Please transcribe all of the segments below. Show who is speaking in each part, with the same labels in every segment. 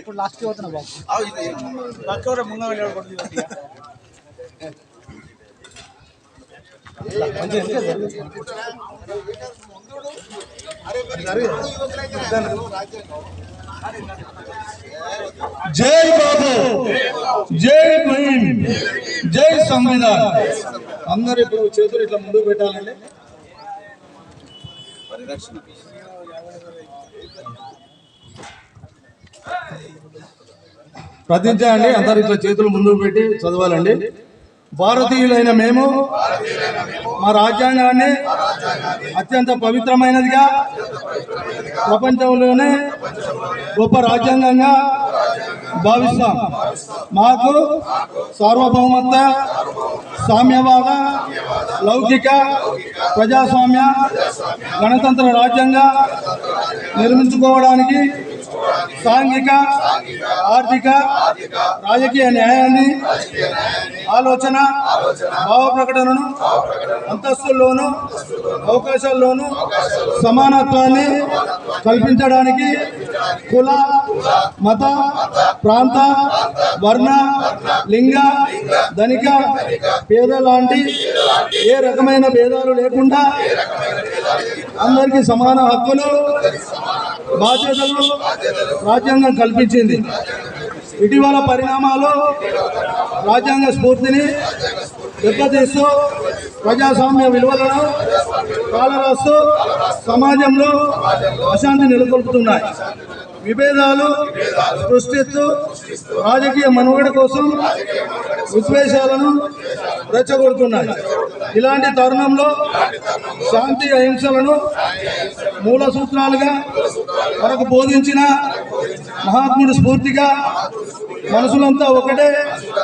Speaker 1: ఇప్పుడు లాస్ట్ పోతున్నా బాబు. ముందు
Speaker 2: జై బాబు జై భీమ్ జై సంవిధాన్. అందరు ఇప్పుడు చేతులు ఇట్లా ముందుకు పెట్టాలండి. ప్రతిజ్ఞ అండి అందరు ఇట్లా చేతులు ముందుకు పెట్టి చదవాలండి. భారతీయులైన మేము మా రాజ్యాంగాన్ని అత్యంత పవిత్రమైనదిగా ప్రపంచంలోనే గొప్ప రాజ్యాంగంగా భావిస్తాం. మాకు సార్వభౌమత్వ సామ్యవాద లౌకిక ప్రజాస్వామ్య గణతంత్ర రాజ్యంగా నిర్మించుకోవడానికి సాంఘిక ఆర్థిక రాజకీయ న్యాయాన్ని ఆలోచన భావ ప్రకటనను అంతస్తుల్లోనూ అవకాశాల్లోనూ సమానత్వాన్ని కల్పించడానికి కుల మత ప్రాంత వర్ణ లింగ ధనిక పేద లాంటి ఏ రకమైన భేదాలు లేకుండా అందరికీ సమాన హక్కులు బాధ్యతలు రాజ్యాంగం కల్పించింది. ఇటీవల పరిణామాలు రాజ్యాంగ స్ఫూర్తిని దెబ్బతీస్తూ ప్రజాస్వామ్య విలువలను కాలరాస్తూ సమాజంలో అశాంతి నెలకొల్పుతున్నాయి. విభేదాలు సృష్టిస్తూ రాజకీయ మనుగడ కోసం ఉద్వేషాలను రెచ్చగొడుతున్నాయి. ఇలాంటి తరుణంలో శాంతి అహింసలను మూల సూత్రాలుగా మనకు బోధించిన మహాత్ముడి స్ఫూర్తిగా మనసులంతా ఒకటే.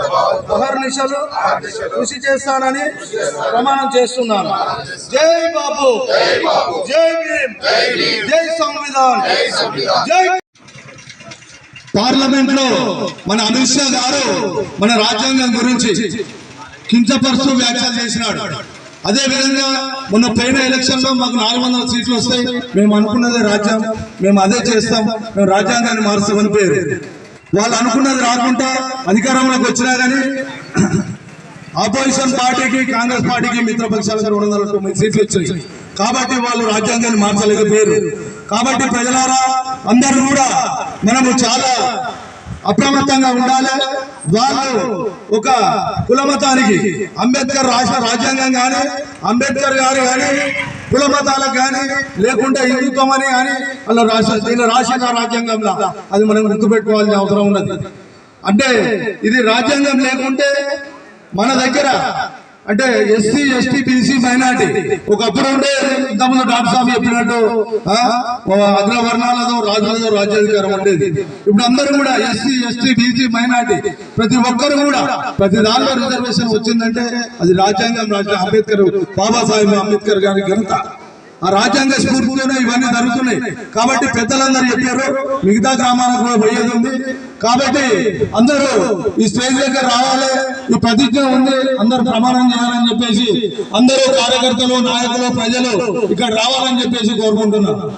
Speaker 2: అహర్నిశలు కృషి చేస్తానని ప్రమాణం చేస్తున్నాను. జై బాబు. జై భీమ్. జై సంవిధాన్. జై పార్లమెంట్లో మన అమిత్ షా గారు మన రాజ్యాంగం గురించి కించపరుస్తూ వ్యాఖ్యలు చేసినాడు. అదే విధంగా మొన్న పోయిన ఎలక్షన్లో మాకు నాలుగు వందల సీట్లు వస్తాయి. మేము అనుకున్నదే రాజ్యాంగం మేము అదే చేస్తాం. మేము రాజ్యాంగాన్ని మారుస్తామని పేరు. వాళ్ళు అనుకున్నది రాకుండా అధికారంలోకి వచ్చినా కానీ ఆపోజిషన్ పార్టీకి కాంగ్రెస్ పార్టీకి మిత్రపక్షాలకు రెండు వందల తొమ్మిది సీట్లు వచ్చాయి కాబట్టి వాళ్ళు రాజ్యాంగాన్ని మార్చలేకపోయారు. కాబట్టి ప్రజలారా అందరూ కూడా మనము చాలా అప్రమత్తంగా ఉండాలి. వాళ్ళు ఒక కులమతానికి అంబేద్కర్ రాసిన రాజ్యాంగం కానీ అంబేద్కర్ గారు కానీ కుల మతాలకు కానీ లేకుంటే హిందుత్వం అని కానీ అలా రాసిన దీనిలో రాసిన రాజ్యాంగంలో. అది మనం గుర్తుపెట్టుకోవాల్సిన అవసరం ఉన్నది. అంటే ఇది రాజ్యాంగం లేకుంటే మన దగ్గర అంటే ఎస్సీ ఎస్టీ బీసీ మైనార్టీ ఒకప్పుడు ఉండే ఇంతకుముందు డాక్టర్ స్వామి చెప్పినట్టు అగ్రవర్ణాలతో రాజులతో రాజ్యాధికారం ఉండేది. ఇప్పుడు అందరూ కూడా ఎస్సీ ఎస్టీ బీసీ మైనార్టీ ప్రతి ఒక్కరు కూడా ప్రతి దానిలో రిజర్వేషన్ వచ్చిందంటే అది రాజ్యాంగం రాజ్యాంగ అంబేద్కర్ బాబాసాహెబ్ అంబేద్కర్ గారి ఘనత. ఆ రాజ్యాంగ స్ఫూర్తితోనే ఇవన్నీ జరుగుతున్నాయి. కాబట్టి పెద్దలందరూ చెప్పారు మిగతా గ్రామాలకు కూడా పోయేది ఉంది. కాబట్టి అందరూ ఈ స్టేజ్ దగ్గర రావాలి ఈ ప్రతిజ్ఞ ఉంది అందరూ ప్రమాణం చేయాలని చెప్పేసి అందరూ కార్యకర్తలు నాయకులు ప్రజలు ఇక్కడ రావాలని చెప్పేసి కోరుకుంటున్నారు.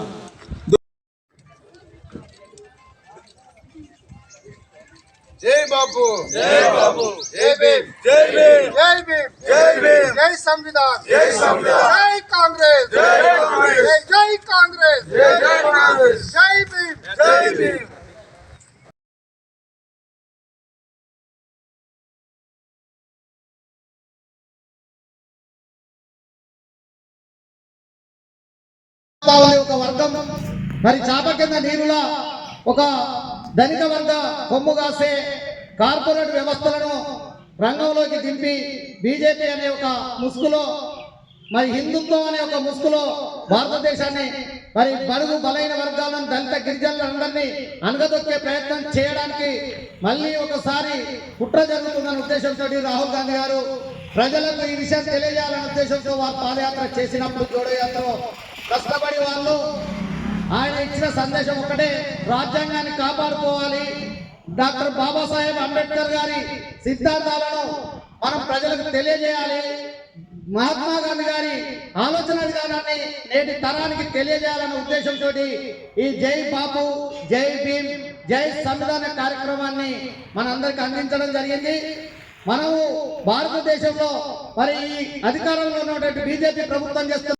Speaker 3: జై బాబు జై బాబు జై భీమ్ జై భీమ్ జై భీమ్ జై భీమ్ జై సంవిధాన్ జై సంవిధాన్ జై కాంగ్రెస్ జై కాంగ్రెస్ జై కాంగ్రెస్ జై కాంగ్రెస్ జై భీమ్ జై భీమ్
Speaker 4: వాళ్ళ ఒక వర్గం. మరి చాప కింద నీరులా ఒక ధనిక వర్గ కొమ్ము కాసే కార్పొరేట్ వ్యవస్థలను రంగంలోకి దింపి బీజేపీ అనే ఒక ముసుగులో మరి హిందుత్వం అనే ఒక ముసుగులో భారతదేశాన్ని మరి బడుగు బలైన వర్గాలను దళిత గిరిజనులందరినీ అనగదొక్కే ప్రయత్నం చేయడానికి మళ్ళీ ఒకసారి కుట్ర జరుగుతుందన్న ఉద్దేశంతో రాహుల్ గాంధీ గారు ప్రజలకు ఈ విషయం తెలియజేయాలనే ఉద్దేశంతో వారు పాదయాత్ర చేసినప్పుడు జోడో యాత్ర కష్టపడి వాళ్ళు ఆయన ఇచ్చిన సందేశం ఒకటే రాజ్యాంగాన్ని కాపాడుకోవాలి. డాక్టర్ బాబాసాహెబ్ అంబేద్కర్ గారి సిద్ధాంతాలను మనం ప్రజలకు తెలియజేయాలి. మహాత్మా గాంధీ గారి ఆలోచన విధానాన్ని నేటి తరానికి తెలియజేయాలనే ఉద్దేశంతో ఈ జై బాపు జై భీమ్ జై సంవిధాన కార్యక్రమాన్ని మనందరికి అందించడం జరిగింది. మనము భారతదేశంలో మరి ఈ అధికారంలో ఉన్నటువంటి బీజేపీ ప్రభుత్వం చేస్తున్న